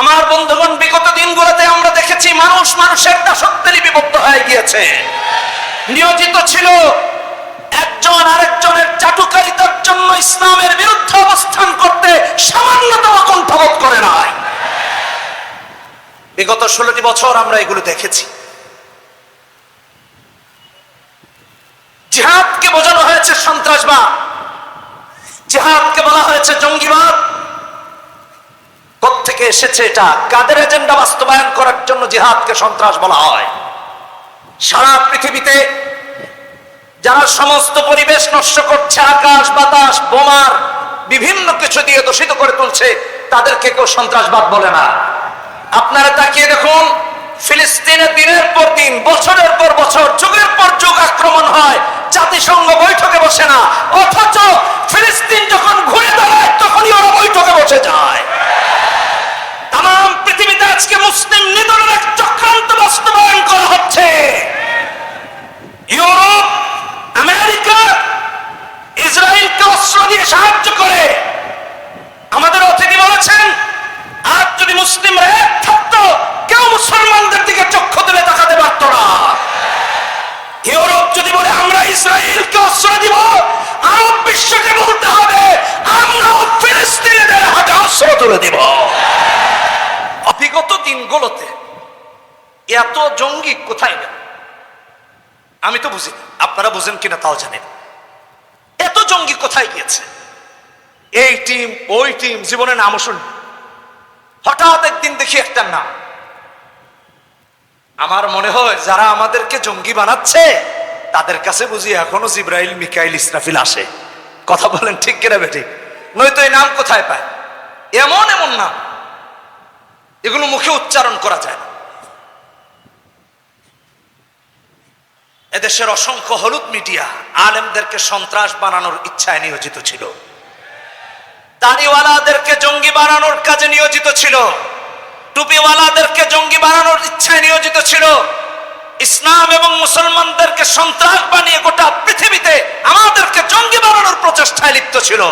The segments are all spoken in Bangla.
আমার বন্ধুগণ, বিগত দিনগুলোতে আমরা দেখেছি মানুষ মানুষের দাসত্বে লিপিবদ্ধ হয়ে গিয়েছে। নিয়োজিত ছিল একজন আরেকজনের চাটুকারিতার জন্য ইসলামের বিরুদ্ধে অবস্থান করতে সামান্যতম কণ্ঠবোধ করে নাই। বিগত ষোলোটি বছর আমরা এগুলো দেখেছি। জিহাদকে বোঝানো হয়েছে সন্ত্রাসবাদ। জিহাদকে বলা হয়েছে জঙ্গিবাদ। থেকে এসেছে এটা? কাদের এজেন্ডা বাস্তবায়ন করার জন্য জিহাদকে সন্ত্রাস বলা হয়? সারা পৃথিবীতে যারা সমস্ত পরিবেশ নষ্ট করছে, আকাশ, বাতাস, বোমার, বিভিন্ন কিছু দিয়ে দূষিত করে তুলছে, তাদেরকে কেউ সন্ত্রাসবাদ বলে না। আপনারা তাকিয়ে দেখুন, ফিলিস্তিনে দিনের পর দিন, বছরের পর বছর, যুগের পর যুগ আক্রমণ হয়, জাতিসংঘ বৈঠকে বসে না, অথচ ফিলিস্তিন যখন ঘুরে দাঁড়ায় তখনই ওরা বৈঠকে বসে যায় তাম পৃথিবীতে আজকে মুসলিম নিধনের এক চক্রান্ত বাস্তবায়ন করা হচ্ছে ইউরোপ আমেরিকা ইসরায়েলকে অস্ত্র দিয়ে সাহায্য করে আমাদের অতিথি বলেছেন আর যদি মুসলিমরা এক থাকতো কেউ মুসলমানদের দিকে চক্ষু তুলে তাকাতে পারত না ইউরোপ যদি বলে আমরা ইসরায়েলকে অস্ত্র দিব আরব বিশ্বকে বলতে হবে আমরা ফিলিস্তিনিদের হাতে অস্ত্র তুলে দিব বিগত দিনগুলোতে এত জঙ্গি কোথায় গেল? আমি তো বুঝি আপনারা বুঝেন কিনা তাও জানেন এত জঙ্গি কোথায় গিয়েছে? এই টিম, ওই টিম, জীবনে নাম শুনি হঠাৎ একদিন দেখি একটা নাম। আমার মনে হয় যারা আমাদেরকে জঙ্গি বানাচ্ছে, তাদের কাছে বুঝি এখনও জিব্রাইল, মিকাইল, ইসরাফিল আসে। কথা বলেন ঠিক কিনা বেঠিক নয়তো এই নাম কোথায় পায়? এমন এমন নাম। এগুলো মুখে উচ্চারণ করা যায় না। এদেশের অসংখ্য হলুদ মিডিয়া আলেমদেরকে সন্ত্রাস বানানোর ইচ্ছায় নিয়োজিত ছিল। দাড়িওয়ালাদেরকে জঙ্গি বানানোর কাজে নিয়োজিত ছিল। টুপিওয়ালাদেরকে জঙ্গি বানানোর ইচ্ছায় নিয়োজিত ছিল। ইসলাম এবং মুসলমানদেরকে সন্ত্রাস বানিয়ে গোটা পৃথিবীতে আমাদেরকে জঙ্গি বানানোর প্রচেষ্টায় লিপ্ত ছিল।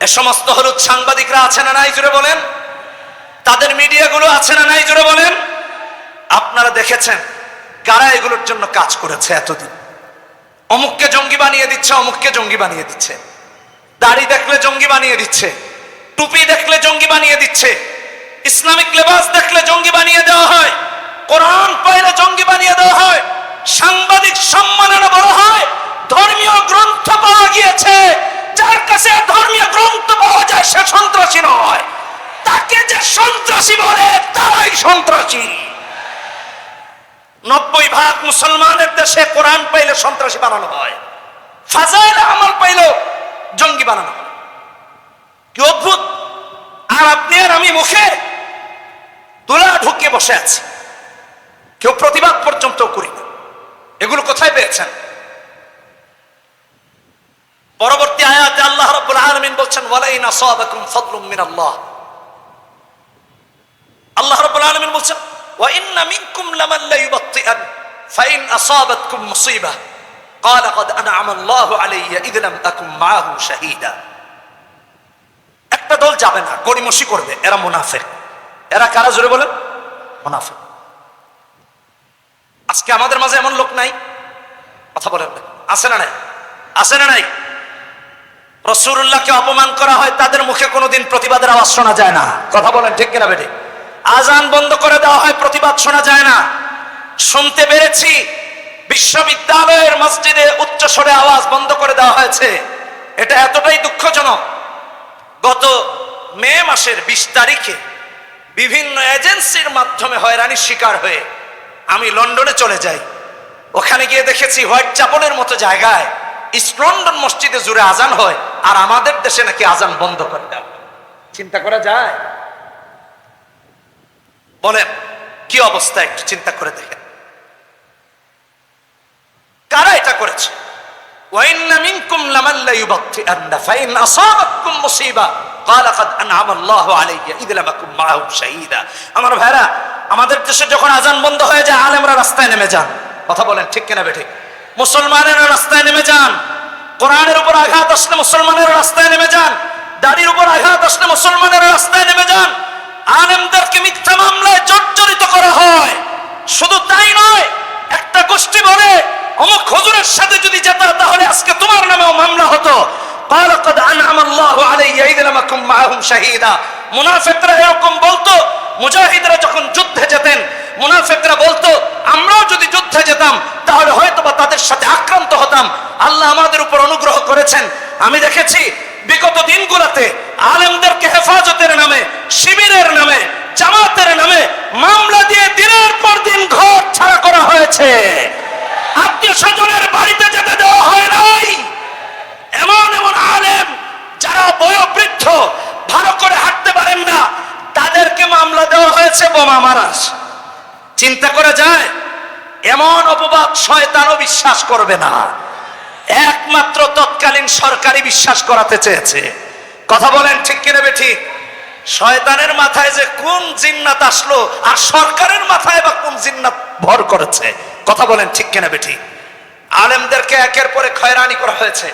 এ সমস্ত হলুদ সাংবাদিকরা আছে না নাই জুড়ে বলেন? তাদের মিডিয়াগুলো আছে না নাই জুড়ে বলেন? আপনারা দেখেছেন কারা এগুলোর জন্য কাজ করেছে এতদিন? অমুককে জঙ্গি বানিয়ে দিচ্ছে, অমুককে জঙ্গি বানিয়ে দিচ্ছে। দাড়ি দেখলে জঙ্গি বানিয়ে দিচ্ছে, টুপি দেখলে জঙ্গি বানিয়ে দিচ্ছে, ইসলামিক লেবাস দেখলে জঙ্গি বানিয়ে দেওয়া হয়, কোরআন পাইলে জঙ্গি বানিয়ে দেওয়া হয়, সাংবাদিক সম্মানের বলা হয়, ধর্মীয় গ্রন্থ পাওয়া গিয়েছে, যার কাছে ধর্মীয় গ্রন্থ পাওয়া যায় সে সন্ত্রাসী নয়। তাকে যে সন্ত্রাসী বলে, তারাই সন্ত্রাসী। নব্বই ভাগ মুসলমানের দেশে কোরআন পাইলে সন্ত্রাসী বানানো হয়। ফাজাইল আমল পাইলেও জঙ্গি বানানো হয়। কি অদ্ভুত! আর আপনি আর আমি মুখে তুলা ঢুকিয়ে বসে আছি। কেউ প্রতিবাদ পর্যন্ত করি না। এগুলো কোথায় পেয়েছেন? পরবর্তী আয়াতে আল্লাহ রাব্বুল আলামিন বলছেন, ওয়ালাইন আসাবাকুম ফাদলুম মিনাল্লাহ। আল্লাহ রাব্বুল আলামিন বলছেন ওয়া ইন্না মিনকুম লামান লা ইউবাত্তিআন ফাইন আসাবাতকুম মুসিবা قال قد انعم الله علي اذ لم اكن معه شهيدا একটা দল যাবে না গড়িমসি করবে এরা মুনাফিক এরা কারা জোরে বলেন মুনাফিক আজকে আমাদের মাঝে এমন লোক নাই কথা বলেন না আছে না নাই আছে না নাই রসুল্লাহকে অপমান করা হয় তাদের মুখে কোনোদিন প্রতিবাদের আওয়াজ শোনা যায় না কথা বলেন ঠিক কিনা বেটে আজান বন্ধ করে দেওয়া হয়, প্রতিবাদ শোনা যায় না। শুনতে পেরেছি, বিশ্ববিদ্যালয়ের মসজিদে উচ্চ স্বরে আওয়াজ বন্ধ করে দেওয়া হয়েছে। এটা এতটাই দুঃখজনক। গত মে মাসের বিশ তারিখে বিভিন্ন এজেন্সির মাধ্যমে হয়রানির শিকার হয়ে আমি লন্ডনে চলে যাই। ওখানে গিয়ে দেখেছি হোয়াইট চাপলের মতো জায়গায় ইস্ট লন্ডন মসজিদে জুড়ে আজান হয় আর আমাদের দেশে নাকি আজান বন্ধ করে দেওয়া চিন্তা করা যায়? বলেন, কি অবস্থা একটু চিন্তা করে দেখেন। কারা এটা করেছে? আমাদের দেশে যখন আজান বন্ধ হয়ে যায়, আলেমরা রাস্তায় নেমে যান। কথা বলেন, ঠিক কিনা বেঠিক? মুসলমানেরা রাস্তায় নেমে যান। কোরআনের উপর আঘাত আসলে মুসলমানেরা রাস্তায় নেমে যান। দাড়ির উপর আঘাত আসলে মুসলমানেরা রাস্তায় নেমে যান। আলেমদেরকে মিথ্যা মামলায় জর্জরিত করা হয়। শুধু তাই নয়, একটা গোষ্ঠী বলে, অমুক হজুরের সাথে যদি যেত তাহলে আজকে তোমার নামেও মামলা হতো। এরকম বলতো, মুজাহিদরা যখন যুদ্ধে যেতেন বলতো, আমরাও যদি যুদ্ধে যেতাম, তাহলে হয়তো বা তাদের সাথে আক্রান্ত হতাম। আল্লাহ আমাদের উপর অনুগ্রহ করেছেন। আমি দেখেছি বিগত দিনগুলোতে আলেমদেরকে হেফাজতের নামে, শিবিরের নামে, জামাতের নামে মামলা দিয়ে দিনের পর দিন ঘর ছাড়া করা হয়েছে। আত্মীয় স্বজনের বাড়িতে যেতে দেওয়া হয় নাই। এমন এমন আলেম যারা বয়োবৃদ্ধ, ভালো করে হাঁটতে পারেন না, তাদেরকে মামলা দেওয়া হয়েছে বোমা মারাস চিন্তা করে যায়, এমন অপবাদ শয়তানও বিশ্বাস করবে না। একমাত্র তৎকালীন সরকারি বিশ্বাস করাতে চেয়েছে। কথা বলেন ঠিক কিনা বেঠি? শয়তানের মাথায় যে কোন জিন্নাত আসলো আর সরকারের মাথায় বা কোন জিন্নাত ভর করেছে, কথা বলেন ঠিক কিনা বেঠি? আলেমদেরকে একের পরে খয়রানি করা হয়েছে।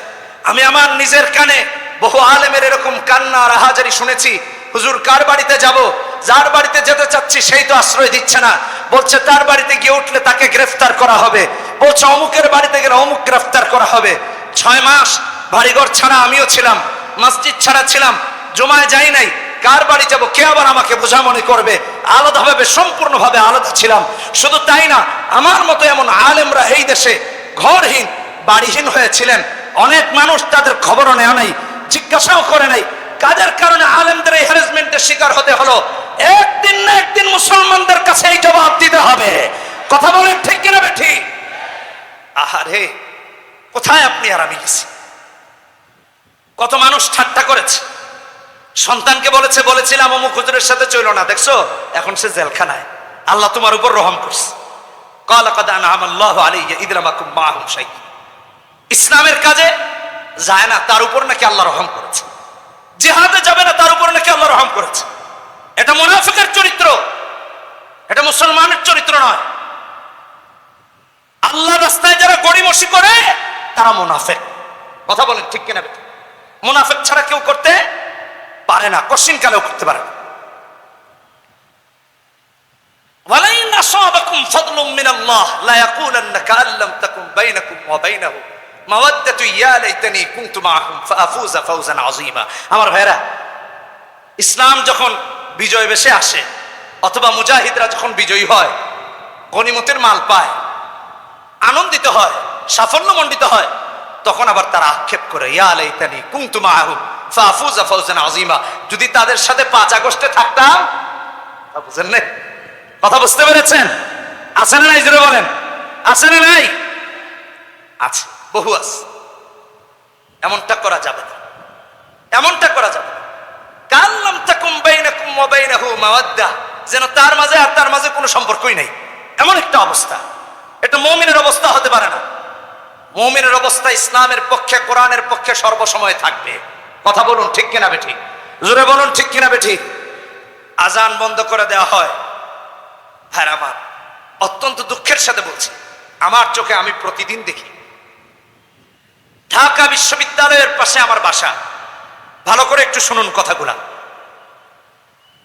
আমি আমার নিজের কানে বহু আলেমের এরকম কান্না আর আহাজারি শুনেছি। হুজুর, কার বাড়িতে যাব? যার বাড়িতে যেতে চাচ্ছি সেই তো আশ্রয় দিচ্ছে না। বলছে, তার বাড়িতে গিয়ে উঠলে তাকে গ্রেফতার করা হবে। বলছে, অমুকের বাড়িতে গেলে অমুক গ্রেফতার করা হবে। ছয় মাস বাড়িঘর ছাড়া আমিও ছিলাম, মসজিদ ছাড়া ছিলাম, জমায় যাই নাই, কার বাড়ি যাব, কে আবার আমাকে বোঝা মনে করবে? আলাদাভাবে, সম্পূর্ণভাবে আলাদা ছিলাম। শুধু তাই না, আমার মতো এমন আলেমরা এই দেশে ঘরহীন, বাড়িহীন হয়েছিলেন। অনেক মানুষ তাদের খবরও নেওয়া নাই, জিজ্ঞাসাও করে নাই। কাদের কারণে আলেমদের এই হ্যারাসমেন্টের শিকার হতে হলো? একদিন না একদিন মুসলমানদের কাছে এই জবাব দিতে হবে। কথা বলেন ঠিক কিনা ঠিক আহারে, কোথায় আপনি আর আমি গেছি? কত মানুষ ঠাট্টা করেছে। সন্তানকে বলেছে, বলেছিলাম, অমুক হুজুরের সাথে চইল না, দেখছ? এখন সে জেলখানায়। আল্লাহ তোমার উপর রহম করছে। ইসলামের কাজে যায় না, তার উপর নাকি আল্লাহ রহম করেছে। জেহাদে যাবে না, তার উপর নাকি আল্লাহ রহম করেছে। এটা মুনাফিকের চরিত্র। এটা মুসলমানের চরিত্র নয়। আল্লাহ রাস্তায় যারা গড়িমসি করে তারা মুনাফেক কথা বলেন ঠিক কিনা বেটা মুনাফেক ছাড়া কেউ করতে পারে না কশিন কালেও করতে পারে না ولئن أصابكم فضل من الله لا يقولن كأن لم تكن بينكم وبينه مودة يا ليتني كنت معهم فأفوز فوزا عظيما আমার ভাইরা ইসলাম যখন বিজয় বেশে আসে অথবা মুজাহিদরা যখন বিজয়ী হয় গনিমতের মাল পায় আনন্দিত হয়, সাফল্য মণ্ডিত হয়, তখন আবার তারা আক্ষেপ করে ফাফুজা ফাউজান আযীমা। যদি তাদের সাথে পাঁচ আগস্টে থাকতাম, কথা বুঝতে পেরেছেন? আছে না নাই বলেন? আছে না নাই? আছে, বহু আছে। এমনটা করা যাবে না। এমনটা করা যাবে কাল্লাম তাকুম বাইনাকুম ওয়া বাইনাহু মাওয়াদ্দা। যেন তার মাঝে আর তার মাঝে কোনো সম্পর্কই নেই। এমন একটা অবস্থা। এটা মুমিনের অবস্থা হতে পারে না। মুমিনের অবস্থা ইসলামের পক্ষে, কোরআনের পক্ষে সর্বসময় থাকবে। কথা বলুন ঠিক কিনা বেঠি? জোরে বলুন ঠিক কিনা বেঠি? আজান বন্ধ করে দেওয়া হয়। হ্যাঁ আমার, অত্যন্ত দুঃখের সাথে বলছি, আমার চোখে আমি প্রতিদিন দেখি। ঢাকা বিশ্ববিদ্যালয়ের পাশে আমার বাসা। ভালো করে একটু শুনুন কথাগুলা।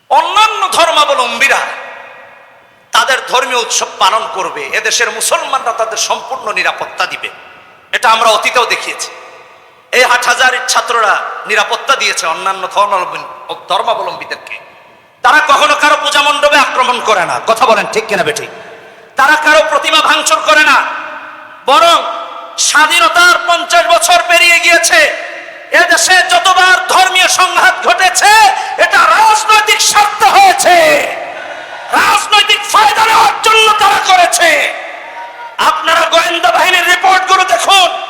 অন্যান্য ধর্মাবলম্বীরা তাদের ধর্মীয় উৎসব পালন করবে, এদেশের মুসলমানরা তাদের সম্পূর্ণ নিরাপত্তা দিবে। এটা আমরা অতীতেও দেখিয়েছি। এই আট হাজারের ছাত্ররা নিরাপত্তা দিয়েছে অন্যান্য ধর্মাবলম্বী, ধর্মাবলম্বীদেরকে। তারা কখনো কারও পূজা মণ্ডপে আক্রমণ করে না। কথা বলেন ঠিক কিনা বেঠিক তারা কারও প্রতিমা ভাঙচুর করে না। বরং স্বাধীনতার পঞ্চাশ বছর পেরিয়ে গিয়েছে। এদেশে যতবার ধর্মীয় সংঘাত ঘটেছে, এটা রাজনৈতিক স্বার্থ হয়েছে। রাজনৈতিক ফায়দা নেওয়ার জন্য তারা করেছে। আপনারা গোয়েন্দা বাহিনীর রিপোর্টগুলো দেখুন।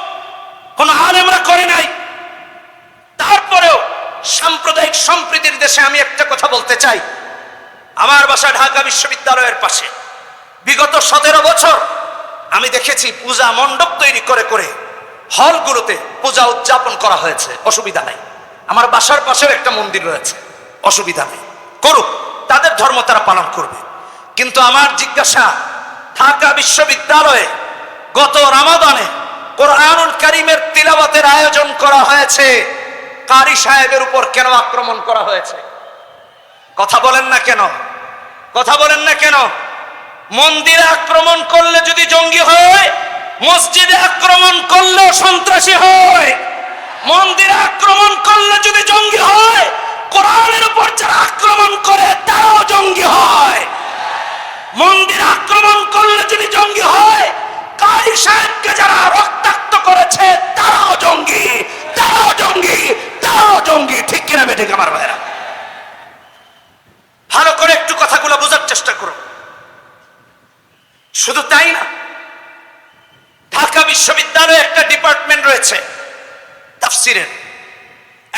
কোন আলেমরা করে নাই। তারপরেও সাম্প্রদায়িক সম্প্রীতির দেশে আমি একটা কথা বলতে চাই। আমার বাসা ঢাকা বিশ্ববিদ্যালয়ের পাশে। বিগত সতেরো বছর আমি দেখেছি পূজা মণ্ডপ তৈরি করে করে হলগুলোতে পূজা উদযাপন করা হয়েছে। অসুবিধা নাই। আমার বাসার পাশেও একটা মন্দির রয়েছে। অসুবিধা নেই। করুক। তাদের ধর্ম তারা পালন করবে। কিন্তু আমার জিজ্ঞাসা, ঢাকা বিশ্ববিদ্যালয়ে গত রামাদানে কোরআনুল করিমের তিলাবাতের আয়োজন করা হয়েছে, কারি সাহেবের উপর কেন আক্রমণ করা হয়েছে? কথা বলেন না কেন? কথা বলেন না কেন? মন্দিরে আক্রমণ করলে যদি জঙ্গি হয়, মসজিদে আক্রমণ করলেও সন্ত্রাসী হয়। মন্দিরে আক্রমণ করলে যদি জঙ্গি হয় কোরআনের উপর যারা আক্রমণ করে, তারাও জঙ্গি হয়। মন্দিরে আক্রমণ করলে যদি জঙ্গি হয়, কারি সাহেবকে যারা রক্তাক্ত করেছে, তারাও জঙ্গি তারাও জঙ্গি তারাও জঙ্গি। ঠিক কিনা বেঠিক আমার ভাইরা ভালো করে একটু কথাগুলো বোঝার চেষ্টা করো। শুধু তাই না, ঢাকা বিশ্ববিদ্যালয়ে একটা ডিপার্টমেন্ট রয়েছে, তাফসিরের।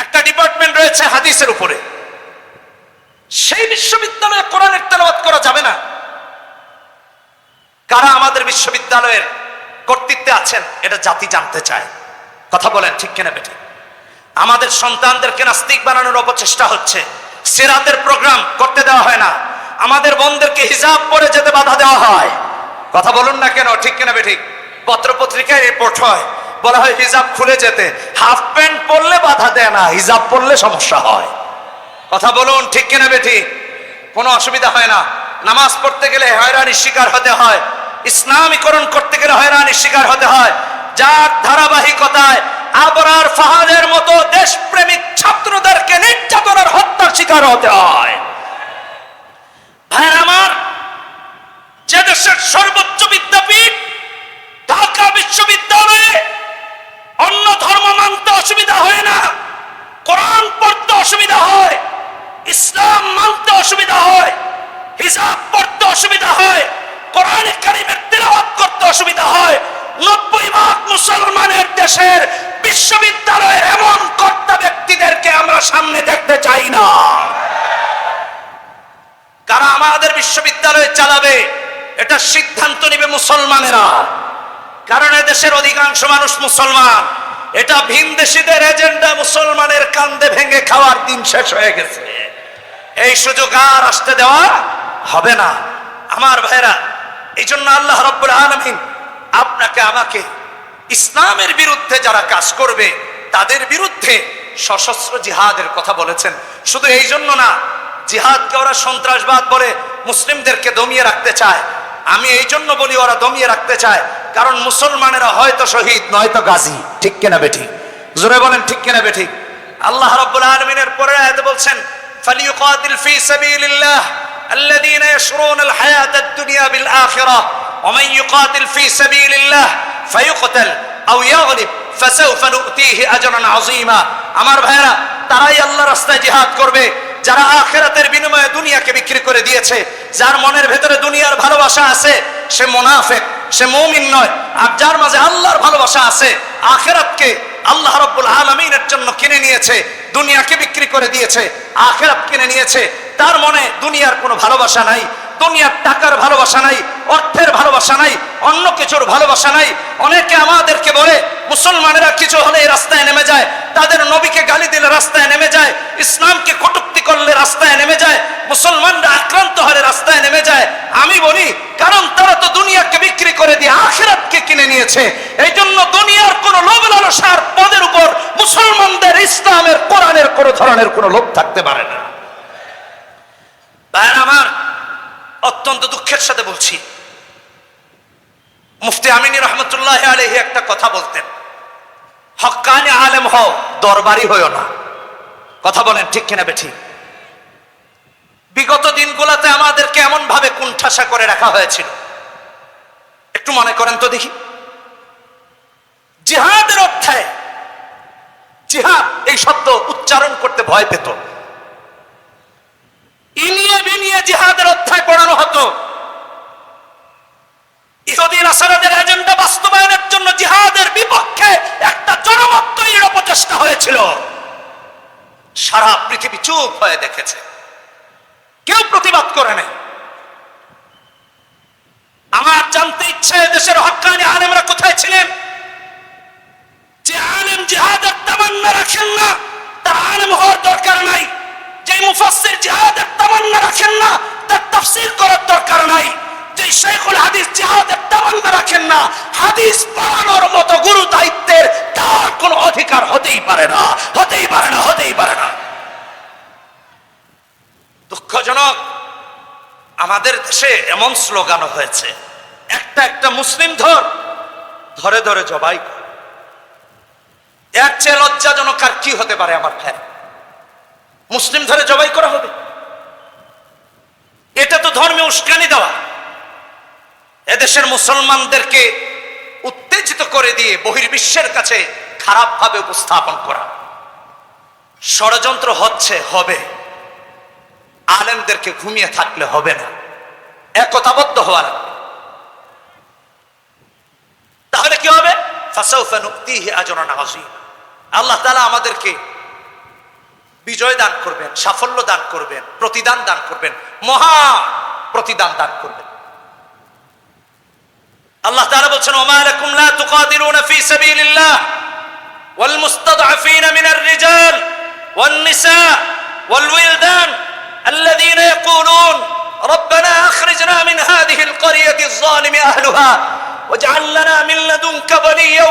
একটা ডিপার্টমেন্ট রয়েছে হাদিসের উপরে। সেই বিশ্ববিদ্যালয়ে কোরআনের তেলাওয়াত করা যাবে না। কারা আমাদের বিশ্ববিদ্যালয়ের কর্তৃত্বে আছেন, এটা জাতি জানতে চায়। কথা বলেন, ঠিক কিনা বেটি আমাদের সন্তানদেরকে নাস্তিক বানানোর অপচেষ্টা হচ্ছে। সিরাতের প্রোগ্রাম করতে দেওয়া হয় না। আমাদের বোনদেরকে হিজাব পরে যেতে বাধা দেওয়া হয়। কথা বলুন না কেন, ঠিক কিনা বেঠিক পত্র পত্রিকায় রিপোর্ট হয়। বলা হয় হিজাব খুলে যেতে। হাফ প্যান্ট পরলে বাধা দেয় না, হিজাব পরলে সমস্যা হয়। কথা বলুন, ঠিক কিনা বেঠি? কোনো অসুবিধা হয় না। নামাজ পড়তে গেলে হয়রানির শিকার হতে হয়। ইসলামীকরণ করতে গেলে হয়রানির শিকার হতে হয়। যার ধারাবাহিকতায় আবরার ফাহাদের মতো দেশপ্রেমিক ছাত্রদেরকে নির্যাতনের হত্যার শিকার হতে হয়। ভাইয়ের আমার, যে দেশের সর্বোচ্চ বিদ্যাপীঠ ঢাকা বিশ্ববিদ্যালয়ে অন্য ধর্ম মানতে অসুবিধা হয় না। কোরআন পড়তে অসুবিধা হয়, ইসলাম মানতে অসুবিধা হয় হিসাব পড়তে অসুবিধা হয়, কোরআন কারিমের তেলাওয়াত করতে অসুবিধা হয়। নব্বই ভাগ মুসলমানের দেশের বিশ্ববিদ্যালয়ের এমন কর্তা ব্যক্তিদেরকে আমরা সামনে দেখতে চাই না। কারা আমাদের বিশ্ববিদ্যালয় চালাবে, এটা সিদ্ধান্ত নেবে মুসলমানেরা। কারণ দেশের অধিকাংশ মানুষ মুসলমান। এটা ভিনদেশিদের এজেন্ডা, মুসলমানের কান্দে ভেঙে খাওয়ার দিন শেষ হয়ে গেছে। এই সুযোগ আর আসতে দেওয়া হবে না। আমার ভাইরা এই জন্য আল্লাহ রব্বুল আলমিন আপনাকে, আমাকে ইসলামের বিরুদ্ধে যারা কাজ করবে, তাদের বিরুদ্ধে সশস্ত্র জিহাদের কথা বলেছেন। শুধু এই জন্য না, জিহাদকে ওরা সন্ত্রাসবাদ বলে মুসলিমদেরকে দমিয়ে রাখতে চায়। আমি এই জন্য বলি ওরা দমিয়ে রাখতে চায় কারণ মুসলমানেরা হয়তো শহীদ নয়তো গাজী ঠিক কিনা বেঠি জোরে বলেন ঠিক কিনা বেঠি আল্লাহ রাব্বুল আলামিনের পরে আয়াতে বলছেন ফালিয়ুকাতিল ফি সাবিলিল্লাহ الذين يشرون الحياة الدنيا بالآخرة ومن يقاتل في سبيل الله فيقتل أو يغلب فسوف نؤتيه أجرا عظيما আমার ভাইরা তারাই আল্লাহ রাস্তায় জিহাদ করবে যারা আখেরাতের বিনিময়ে দুনিয়াকে বিক্রি করে দিয়েছে, যার মনের ভেতরে দুনিয়ার ভালোবাসা আছে, সে মোনাফেক, সে মৌমিন নয়। আর যার মাঝে আল্লাহর ভালোবাসা আছে, আখেরাতকে আল্লাহ রব্বুল আলমিনের জন্য কিনে নিয়েছে, দুনিয়াকে বিক্রি করে দিয়েছে, আখেরাত কিনে নিয়েছে। তার মনে দুনিয়ার কোনো ভালোবাসা নাই, দুনিয়ার টাকার ভালোবাসা নাই অর্থের ভালোবাসা নাই, অন্য কিছুর ভালোবাসা নাই। অনেকে আমাদেরকে বলে, মুসলমানেরা কিছু হলে রাস্তায় নেমে যায়, তাদের নবীকে গালি দিলে রাস্তায় নেমে যায়, ইসলামকে কটুক্তি করলে রাস্তায় নেমে যায়, মুসলমানরা আক্রান্ত হলে রাস্তায় নেমে যায়। আমি বলি, কারণ তারা তো দুনিয়াকে বিক্রি করে দিয়ে আখেরাতকে কিনে নিয়েছে। এই জন্য দুনিয়ার কোন লোভ লালসার পদের উপর মুসলমানদের ইসলামের কোরআনের কোন ধরনের কোন লোভ থাকতে পারে না। ভাইয়ের, আমার অত্যন্ত দুঃখের সাথে বলছি মুফতি আমিনী রহমতুল্লাহ আলহি একটা কথা বলতেন হকানি আলেম হও, দরবারি হইও না। কথা বলেন, ঠিক কিনা বেঠি? বিগত দিনগুলোতে আমাদেরকে এমন ভাবে কুণ্ঠাসা করে রাখা হয়েছিল। একটু মনে করেন তো দেখি। জিহাদের অধ্যায় জিহাদ, এই শব্দ উচ্চারণ করতে ভয় পেত। ইনিয়ে বিনিয়ে জিহাদের অধ্যায় পড়ানো হতো। ইহুদি নাসারাদের এজেন্ডা বাস্তবায়নের জন্য জিহাদের বিপক্ষে একটা জনমত তৈরির অপচেষ্টা হয়েছিল। সারা পৃথিবী চুপ হয়ে দেখেছে। কেউ প্রতিবাদ করে নাই। আমার জানতে ইচ্ছে, দেশের হকানি আলেমরা কোথায় ছিলেন? যে আলেম জিহাদের তামান্না রাখেন না, তার আলেম হওয়ার দরকার নাই। যে মুফাসসির জিহাদের তামান্না রাখেন না, তার তাফসীর করার দরকার নাই। না, হাদিস পড়ানোর মতো গুরু দায়িত্বের তার কোনো অধিকার হতেই পারে না, হতেই পারে না, হতেই পারে না। দুঃখজনক, আমাদের দেশে এমন স্লোগানও হয়েছে, একটা একটা মুসলিম ধর, ধরে ধরে জবাই এর চেয়ে লজ্জাজনক আর কি হতে পারে আমার ভাই মুসলিম ধরে জবাই করা হবে? এটা তো ধর্মে উস্কানি দেওয়া। এদেশের মুসলমানদেরকে উত্তেজিত করে দিয়ে বহির্বিশ্বের কাছে খারাপভাবে উপস্থাপন করা। ষড়যন্ত্র হচ্ছে, হবে। আলেমদেরকে ঘুমিয়ে থাকলে হবে না। একতাবদ্ধ হওয়া লাগবে তাহলে কি হবে। আল্লাহ তাআলা আমাদেরকে বিজয় দান করবেন, সাফল্য দান করবেন, প্রতিদান দান করবেন, মহা প্রতিদান দান করবেন। আল্লাহ তাআলা বলছেন ওমা লাকুম লা তুকাতিলুনা ফি সাবিলিল্লাহ ওয়াল মুস্তাদআফিন মিনার রিজাল ওয়ান নিসা ওয়াল উইলদান الذين يقولون ربنا اخرجنا من هذه القريه الظالم اهلها واجعل لنا من لدنك وليا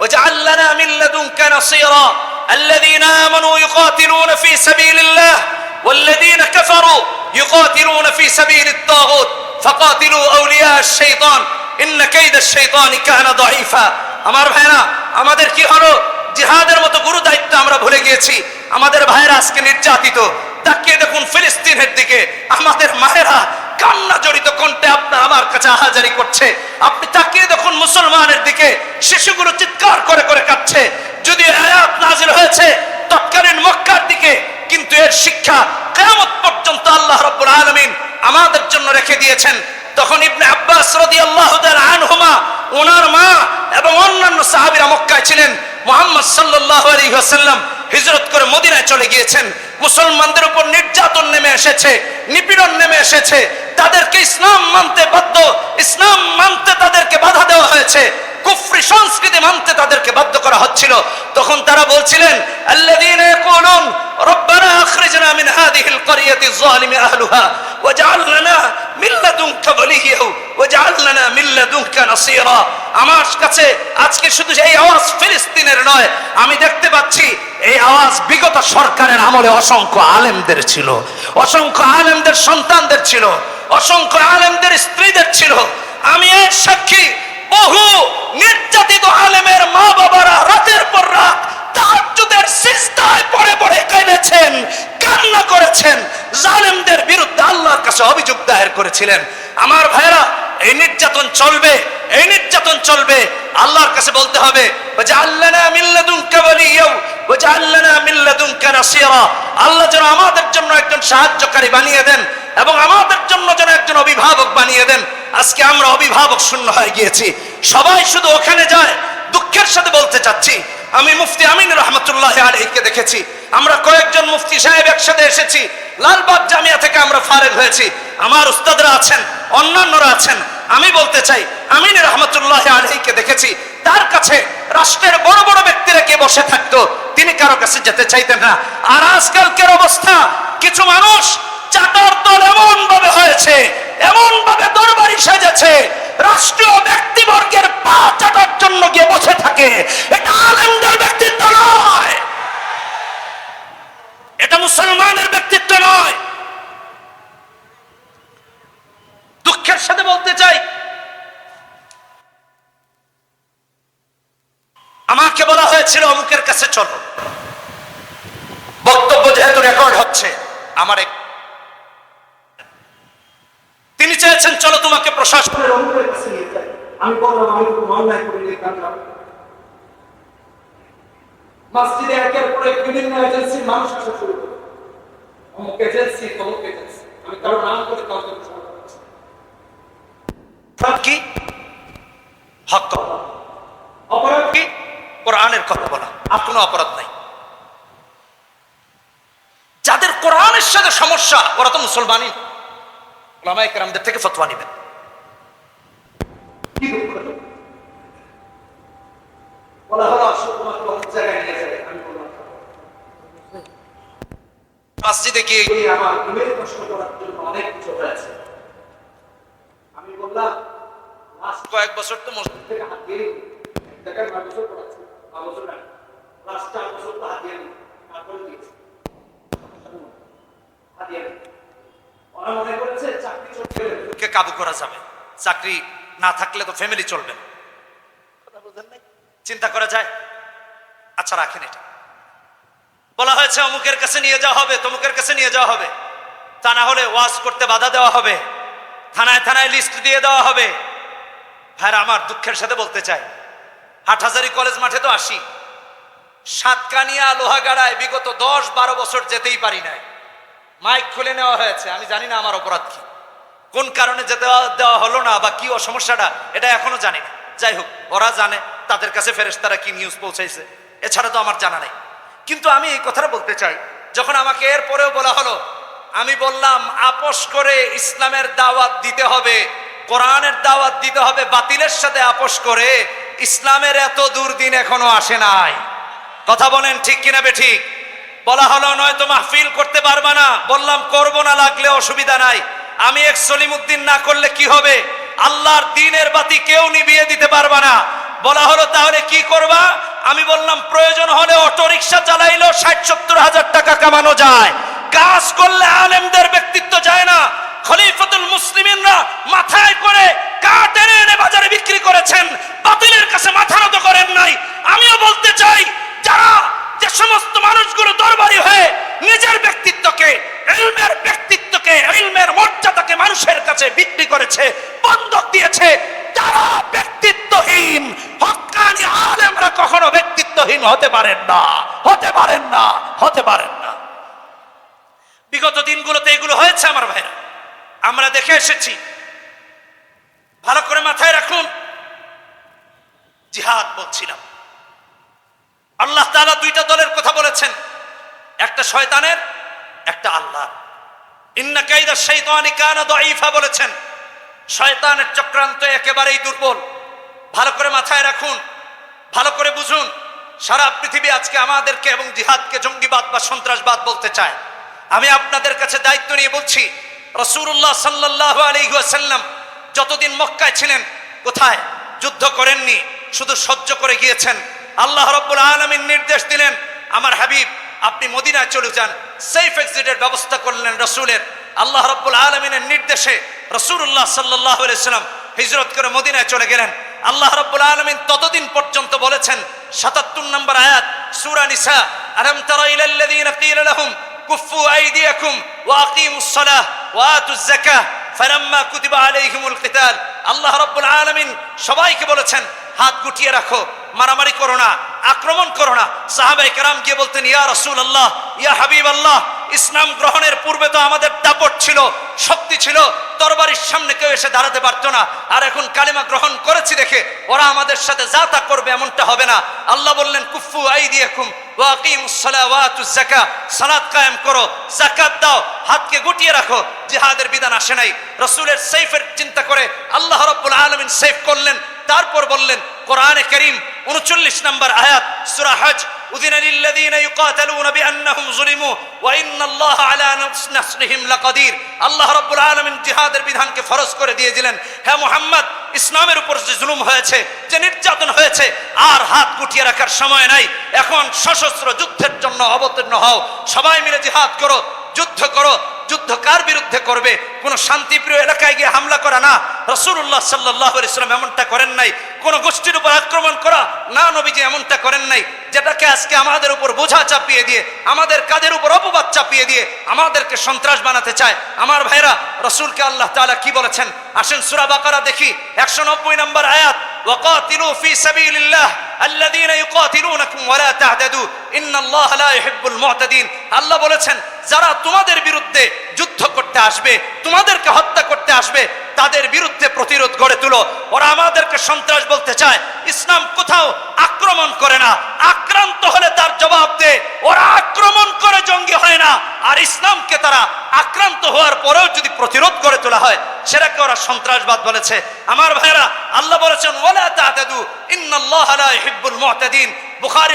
واجعل لنا من لدنك نصيرا الذين امنوا يقاتلون في سبيل الله والذين كفروا يقاتلون في سبيل الطاغوت فقاتلوا اولياء الشيطان আমার ভাইরা, আমাদের কি হলো? জিহাদের মতো গুরু দায়িত্ব আমরা ভুলে গিয়েছি। আমাদের ভাইরা আজকে নির্যাতিত। তাকিয়ে দেখুন ফিলিস্তিনের দিকে। আমাদের মায়েরা কান্না জড়িত কণ্ঠে আপনার আমার কাছে আহাজারি করছে। আপনি তাকিয়ে দেখুন মুসলমানের দিকে। শিশুগুলো চিৎকার করে করে কাটছে যদি আয়াত নাজিল হয়েছে, তৎকালীন মক্কার দিকে। কিন্তু এর শিক্ষা কেয়ামত পর্যন্ত আল্লাহ রাব্বুল আলামিন আমাদের জন্য রেখে দিয়েছেন। তখন ইবনে আব্বাস রদি তাআলা আনহুমা, ওনার মা এবং অন্যান্য সাহাবীরা মক্কায় ছিলেন। মোহাম্মদ আলাইহি ওয়াসাল্লাম হিজরত করে মদিনায় চলে গিয়েছেন। মুসলমানদের উপর নির্যাতন নেমে এসেছে, নিপীড়ন নেমে এসেছে। তাদেরকে ইসলাম মানতে বাধ্য, ইসলাম মানতে তাদেরকে বাধা দেওয়া হয়েছে। কুফরি সংস্কৃতি মানতে তাদেরকে বাধ্য করা হচ্ছিল। তখন তারা বলছিলেন আমার কাছে আজকে শুধু এই আওয়াজ ফিলিস্তিনের নয়, আমি দেখতে পাচ্ছি এই আওয়াজ বিগত সরকারের আমলে অসংখ্য আলেমদের ছিল, অসংখ্য আলেমদের সন্তানদের ছিল, অসংখ্য আলেমদের স্ত্রীদের ছিল। আমি এর সাক্ষী বহু নির্যাতিত আলেমের মা বাবারা রাতের পর রাত তাহাজ্জুদের সিজদায় পড়ে পড়ে কেঁদেছেন, কান্না করেছেন। জালেমদের বিরুদ্ধে আল্লাহর কাছে অভিযোগ দায়ের করেছিলেন। আমার ভাইরা এই নির্যাতন চলবে, এই নির্যাতন চলবে। আল্লাহর কাছে বলতে হবে আল্লাহ যেন আমাদের জন্য একজন সাহায্যকারী বানিয়ে দেন এবং আমাদের জন্য যেন একজন অভিভাবক বানিয়ে দেন। আজকে আমরা অভিভাবক শূন্য হয়ে গিয়েছি। সবাই শুধু ওখানে যায়, দুঃখের সাথে বলতে চাচ্ছি। আমি মুফতি আমিন রহমতুল্লাহ আলহীকে দেখেছি। আমরা কয়েকজন মুফতি সাহেব একসাথে এসেছি। লালবাগ জামিয়া থেকে আমরা ফারেক হয়েছি। আমার উস্তাদরা আছেন, অন্যান্যরা আছেন। আমি বলতে চাই, আমিন রহমতুল্লাহ আলহীকে দেখেছি। তার কাছে রাষ্ট্রের বড় বড় ব্যক্তিরা কে বসে থাকতো, তিনি কারও কাছে যেতে চাইতেন না। আর আজকালকের অবস্থা, কিছু মানুষ চাটার দল এমন ভাবে হয়েছে এমন ভাবে দরবারি সেজেছে, রাষ্ট্রীয় ব্যক্তিবর্গের পা চাটার জন্য গিয়ে বসে থাকে। এটা আলেমদের ব্যক্তিত্ব নয়। এটা মুসলমানের ব্যক্তিত্ব নয়। দুঃখের সাথে বলতে চাই, আমাকে বলা হয়েছিল অমুকের কাছে চলো। বক্তব্য যেহেতু রেকর্ড হচ্ছে, আমার এক তিনি চেয়েছেন চলো তোমাকে প্রশাসনের অমুকের কাছে নিয়ে যাই। আমি বললাম আমি তো অন্যায় করি নাই কারণ মসজিদে একের পর এক বিভিন্ন এজেন্সির মানুষ আসা শুরু করে। অমুক এজেন্সি তমুক এজেন্সি আমি কারও নাম করে কাউকে অপরাধ কি? হক অপরাধ কি? কোরআনের কথা বলা। আর কোনো অপরাধ নাই। যাদের কোরআনের সাথে সমস্যা ওরা তো মুসলমানই না। ওলামায়ে কেরামদের থেকে ফতোয়া নেবেন বললাম মসজিদে গিয়ে গিয়ে আমার কষ্ট করার জন্য অনেক কিছু হয়েছে আমি বললাম লাস্ট কয়েক বছর তো মসজিদ থেকে হাত দিয়ে। জায়গায় নয় বছর পড়াচ্ছি নয় বছর না লাস্ট চার বছর তো হাত দিয়ে তারপরে দিয়েছি হাত দিয়ে। কে কাবু করা যাবে। চাকরি না থাকলে তো ফ্যামিলি চলবে না? চিন্তা করা যায়? আচ্ছা রাখেন এটা। বলা হয়েছে, অমুকের কাছে নিয়ে যাওয়া হবে, তমুকের কাছে নিয়ে যাওয়া হবে। তা না হলে ওয়াশ করতে বাধা দেওয়া হবে। থানায় থানায় লিস্ট দিয়ে দেওয়া হবে। ভাইরা, আমার দুঃখের সাথে বলতে চাই। হাটহাজারি কলেজ মাঠে তো আসি। সাতকানিয়া, লোহাগাড়ায় বিগত দশ বারো বছর যেতেই পারি নাই। মাইক খুলে নেওয়া হয়েছে, আমি জানি না আমার অপরাধ কি। কোন কারণে যেতে দেওয়া হলো না বা কি সমস্যাটা এটা এখনও জানি না। যাই হোক, ওরা জানে, তাদের কাছে ফেরেশতারা কি নিউজ পৌঁছাইছে, এছাড়া তো আমার জানা নেই। কিন্তু আমি এই কথাটা বলতে চাই, যখন আমাকে এর পরেও বলা হলো, আমি বললাম, আপোষ করে ইসলামের দাওয়াত দিতে হবে, কোরআনের দাওয়াত দিতে হবে, বাতিলের সাথে আপোষ করে, ইসলামের এত দুর্দিন এখনও আসে নাই। কথা বলেন ঠিক কিনা বে ঠিক? বলা হলো নয়তো মাহফিল করতে পারবা না। বললাম, করব না, লাগলে অসুবিধা নাই। আমি এক সলিমুদ্দিন না করলে কি হবে? আল্লাহর দিনের বাতি কেউ নিভিয়ে দিতে পারবা না। বলা হলো, তাহলে কি করবা? আমি বললাম, প্রয়োজন হলে অটো রিক্সা ষাট সত্তর হাজার টাকা কামানো যায়। কাজ করলে আলেমদের ব্যক্তিত্ব যায় না। খলিফাতুল মুসলিমিনরা মাথায় করে কাঠ এনে এনে বাজারে বিক্রি করেছেন। বাতিলের কাছে মাথা নত করেন নাই। আমিও বলতে চাই, যারা যে সমস্ত মানুষগুলো দরবারি হয়ে নিজের ব্যক্তিত্বকে, ইলমের ব্যক্তিত্বকে, ইলমের মর্যাদাকে মানুষের কাছে বিক্রি করেছে, বন্ধক দিয়েছে, যারা ব্যক্তিত্বহীন হক্কানি আলেমরা কখনো ব্যক্তিত্বহীন হতে পারেন না, হতে পারেন না, হতে পারেন না। বিগত দিনগুলোতে এগুলো হয়েছে আমার ভাইরা। আমরা দেখে এসেছি। ভালো করে মাথায় রাখুন। জিহাদ বলছিলাম। আল্লাহ তাআলা দুইটা দলের কথা বলেছেন। একটা শয়তানের, একটা আল্লাহ ইন্না কাইদা শাইতানি কানা দাঈফা বলেছেন, শয়তানের চক্রান্ত একেবারেই দুর্বল। ভালো করে মাথায় রাখুন, ভালো করে বুঝুন, সারা পৃথিবী আজকে আমাদেরকে এবং জিহাদকে জঙ্গিবাদ বা সন্ত্রাসবাদ বলতে চায়। আমি আপনাদের কাছে দায়িত্ব নিয়ে বলছি রসুল্লাহ সাল্লাহ আলহিহাসাল্লাম যতদিন মক্কায় ছিলেন, কোথায় যুদ্ধ করেননি, শুধু সহ্য করে গিয়েছেন। আল্লাহ রব্বুল আলমিন নির্দেশ দিলেন, আমার হাবিব, আপনি মদিনায় চলে যান। সেফ এক্সিটের ব্যবস্থা করলেন রসুলের। আল্লাহ রব্বুল আলমিনের নির্দেশে রসুল্লাহ সাল্লাহ সাল্লাম হিজরত করে মদিনায় চলে গেলেন। আল্লাহ রব্বুল আলমিন ততদিন পর্যন্ত বলেছেন, সাতাত্তর নম্বর আয়াত, সুরা নিসা, আলম তারা কুফু আইদিয়াকুম ওয়া আকিমুস সালাহ ওয়া আতুজ কুতিবা আলাইহিমুল কিতাল। আল্লাহ রাব্বুল আলামিন সবাইকে বলেছেন, হাত গুটিয়ে রাখো মারামারি করো না, আক্রমণ করো না। সাহাবাই কেরাম গিয়ে বলতেন, ইয়া রসুল আল্লাহ ইয়া হাবিব আল্লাহ ইসলাম গ্রহণের পূর্বে তো আমাদের দাপট ছিল, শক্তি ছিল তরবারির সামনে কেউ এসে দাঁড়াতে পারতো না। আর এখন কালিমা গ্রহণ করেছি দেখে, ওরা আমাদের সাথে যা তা করবে এমনটা হবে না। আল্লাহ বললেন কুফু আই দিয়াকুম সালাত কায়েম করো দাও, হাতকে গুটিয়ে রাখো আসে নাই। চিন্তা করে আল্লাহ রব্বুল আলমিন সেফ করলেন তারপর বললেন কোরআনে করিম উনচল্লিশ নম্বর আয়াত সুরা হজ أذن للذين يقاتلون بأنهم ظلموا وإن الله على نصرهم لقدير আল্লাহ রাব্বুল আলামিন জিহাদের বিধানকে ফরজ করে দিয়ে দিলেন হ্যাঁ মুহাম্মদ ইসলামের উপর যে জুলুম হয়েছে যে নির্যাতন হয়েছে আর হাত গুটিয়ে রাখার সময় নাই এখন সশস্ত্র যুদ্ধের জন্য অবতীর্ণ হও সবাই মিলে জিহাদ করো যুদ্ধ করো যুদ্ধ কার বিরুদ্ধে করবে? কোন শান্তিপ্রিয় এলাকায় গিয়ে হামলা করা না? রসুল্লাহ সাল্লাহ ইসলাম এমনটা করেন নাই। কোন গোষ্ঠীর উপর আক্রমণ করা না, নবীজি এমনটা করেন নাই, যেটাকে আজকে আমাদের উপর বোঝা চাপিয়ে দিয়ে, আমাদের কাদের উপর অপবাদ চাপিয়ে দিয়ে, আমাদেরকে সন্ত্রাস বানাতে চায়। আমার ভাইরা, রসুলকে আল্লাহ তাআলা কি বলেছেন? আসেন সুরা বাকারা দেখি, একশো নব্বই নম্বর আয়াত। وقاتلوا في سبيل الله الذين يقاتلونكم ولا تعتدوا. ان الله لا يحب المعتدين. الله বলেছেন, যারা তোমাদের বিরুদ্ধে যুদ্ধ করতে আসবে, তোমাদেরকে হত্যা করতে আসবে, তাদের বিরুদ্ধে প্রতিরোধ গড়ে তুলো। ওরা আমাদেরকে সন্ত্রাস বলতে চায়, ইসলাম কোথাও আক্রমণ করে না। আক্রান্ত হলে তার জবাব দে। ওরা আক্রমণ করে জঙ্গি হয় না। আর ইসলামকে তারা আক্রান্ত হওয়ার পরেও যদি প্রতিরোধ গড়ে তোলা হয় সেটাকে ওরা সন্ত্রাসবাদ বলেছে। আমার ভাইরা আল্লাহ বলেছেন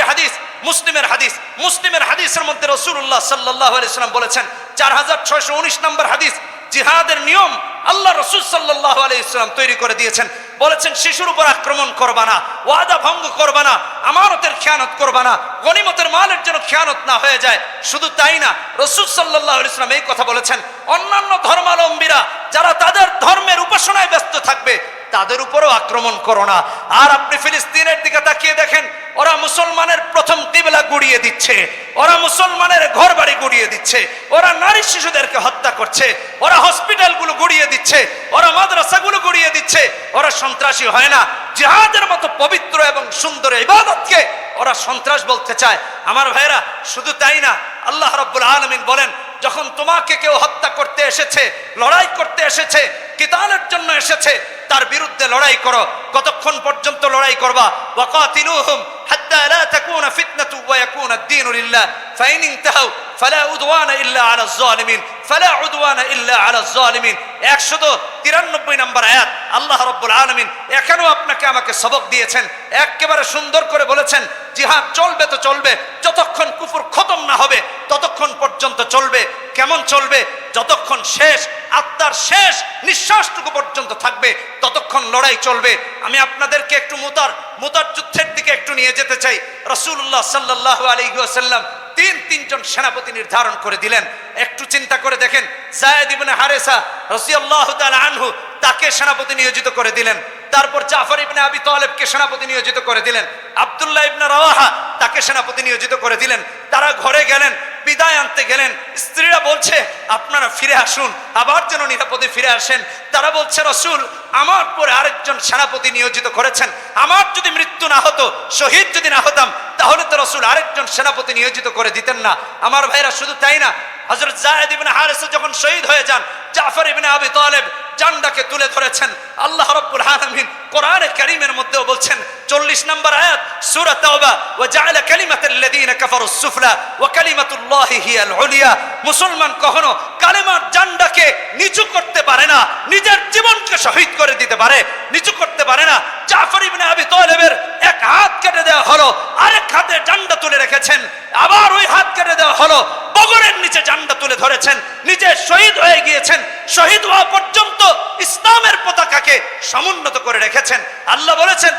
হাদিস, মুসলিমের হাদিস, মুসলিমের হাদিসের মধ্যে রসুল্লাহ সাল্লাহ বলেছেন, চার হাজার ছয়শো উনিশ নম্বর হাদিস, জিহাদের নিয়ম আল্লাহ রসুল সাল্লাহ আলাই ইসলাম তৈরি করে দিয়েছেন। বলেছেন, শিশুর উপর আক্রমণ করবা না, ওয়াদা ভঙ্গ করবা না, আমানতের খেয়ানত করবা না, গনিমতের মালের যেন খেয়ানত না হয়ে যায়। শুধু তাই না, রসুল সাল্লাহ ইসলাম এই কথা বলেছেন, অন্যান্য ধর্মাবলম্বীরা যারা তাদের ধর্মের উপাসনায় ব্যস্ত থাকবে, তাদের উপরও আক্রমণ করো না। আর আপনি ফিলিস্তিনের দিকে তাকিয়ে দেখেন, ওরা মুসলমানের প্রথম কিবলা গুড়িয়ে দিচ্ছে, ওরা মুসলমানের ঘর বাড়ি গুড়িয়ে দিচ্ছে, ওরা নারী শিশুদেরকে হত্যা করছে, ওরা হসপিটালগুলো গুড়িয়ে দিচ্ছে, ওরা মাদ্রাসাগুলো গুড়িয়ে দিচ্ছে, ওরা সন্ত্রাসী হয় না। জিহাদের মতো পবিত্র এবং সুন্দর ইবাদতকে ওরা সন্ত্রাস বলতে চায়। আমার ভাইরা শুধু তাই না, আল্লাহ রব্বুল আলমিন বলেন, যখন তোমাকে কেউ হত্যা করতে এসেছে, লড়াই করতে এসেছে, কিতালের জন্য এসেছে তার বিরুদ্ধে লড়াই করো। কতক্ষণ পর্যন্ত লড়াই করবা? ওয়াকাতিলুহুম হাত্তা লা তাকুনা ফিতনাতু ওয়া ইয়াকুনা আদ-দীনু লিল্লাহ। ফাইন ইনতাহু ফালা উদওয়ানা ইল্লা আলা আয-যালিমিন ফালা উদওয়ানা ইল্লা আলা আয-যালিমিন 193 নম্বর আয়াত। আল্লাহ রাব্বুল আলামিন এখানেও আপনাকে আমাকে সবক দিয়েছেন। একেবারে সুন্দর করে বলেছেন, জিহাদ চলবে তো চলবে, যতক্ষণ কুফর খতম না হবে, ততক্ষণ পর্যন্ত চলবে। কেমন চলবে? যতক্ষণ শেষ, আত্মার শেষ, নিঃশ্বাসটুকু পর্যন্ত থাকবে। ততক্ষণ লড়াই চলবে। আমি আপনাদেরকে একটু মুতার মুতার যুদ্ধের দিকে একটু নিয়ে যেতে চাই। রসুল্লাহ সাল্লাহ আলাইসাল্লাম তিন, তিনজন সেনাপতি নির্ধারণ করে দিলেন। একটু চিন্তা করে দেখেন, জায়দ ইবনে হারেসা রসিয়াল্লাহ আনহু তাকে সেনাপতি নিয়োজিত করে দিলেন। তারপর জাফর ইবনে আবি তালেবকে সেনাপতি নিয়োজিত করে দিলেন। আব্দুল্লাহ ইবনে রাওয়াহা তাকে সেনাপতি নিয়োজিত করে দিলেন। তারা ঘরে গেলেন বিদায় আনতে গেলেন। স্ত্রীরা বলছে, আপনারা ফিরে আসুন, আবার যেন নিরাপদে ফিরে আসেন। তারা বলছে, রসুল, আমার পরে আরেকজন সেনাপতি নিয়োজিত করেছেন। আমার যদি মৃত্যু না হতো, শহীদ যদি না হতাম, তাহলে তো রসুল আরেকজন সেনাপতি নিয়োজিত করে দিতেন না। আমার ভাইরা শুধু তাই না হজরত জায়দ ইবনে হারেসা যখন শহীদ হয়ে যান, জাফর ইবনে আবি তালেব জান্ডাকে তুলে ধরেছেন। আল্লাহ রাব্বুল আলামিন কোরআনে কারীমের মধ্যেও বলছেন 40 নম্বর আয়াত, সূরা তাওবা, ওয়া জাআলা কালিমাতাল লাযিনা কাফারুস সুফলা, ওয়া কালিমাতুল্লাহি হিয়াল উলিয়া। মুসলমান কখনো কালেমার জান্ডাকে নিচু করতে পারে না, নিজের জীবনকে শহীদ করে দিতে পারে, নিচু করতে পারে না। জাফর ইবনে আবি তালেবের এক হাত কেটে দেওয়া হলো, আরেক হাতে জান্ডা তুলে রেখেছেন, আবার ওই হাত কেটে দেওয়া হলো কবরের নিচে জান্ডা তুলে ধরেছেন, নিজে শহীদ হয়ে গিয়েছেন, শহীদ হওয়া পর্যন্ত ইসলামের পতাকাকে সমুন্নত করে রেখেছেন। আল্লাহ বলেছেন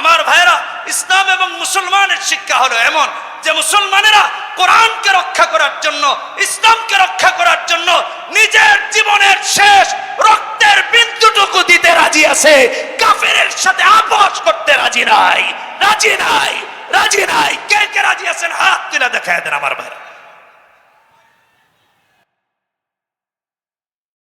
আমার ভাইরা ইসলাম এবং মুসলমানের শিক্ষা হলো এমন যে মুসলমানেরা কোরআনকে রক্ষা করার জন্য, ইসলামকে রক্ষা করার জন্য নিজের জীবনের শেষ রক্তের বিন্দুটুকু দিতে রাজি আছে। কাফেরের সাথে আপোষ করতে রাজি নাই। রাজি নাই রাজি নাই। কে কে রাজি আছেন? হাত তুলে দেখায় দেন আমার ভাইরা।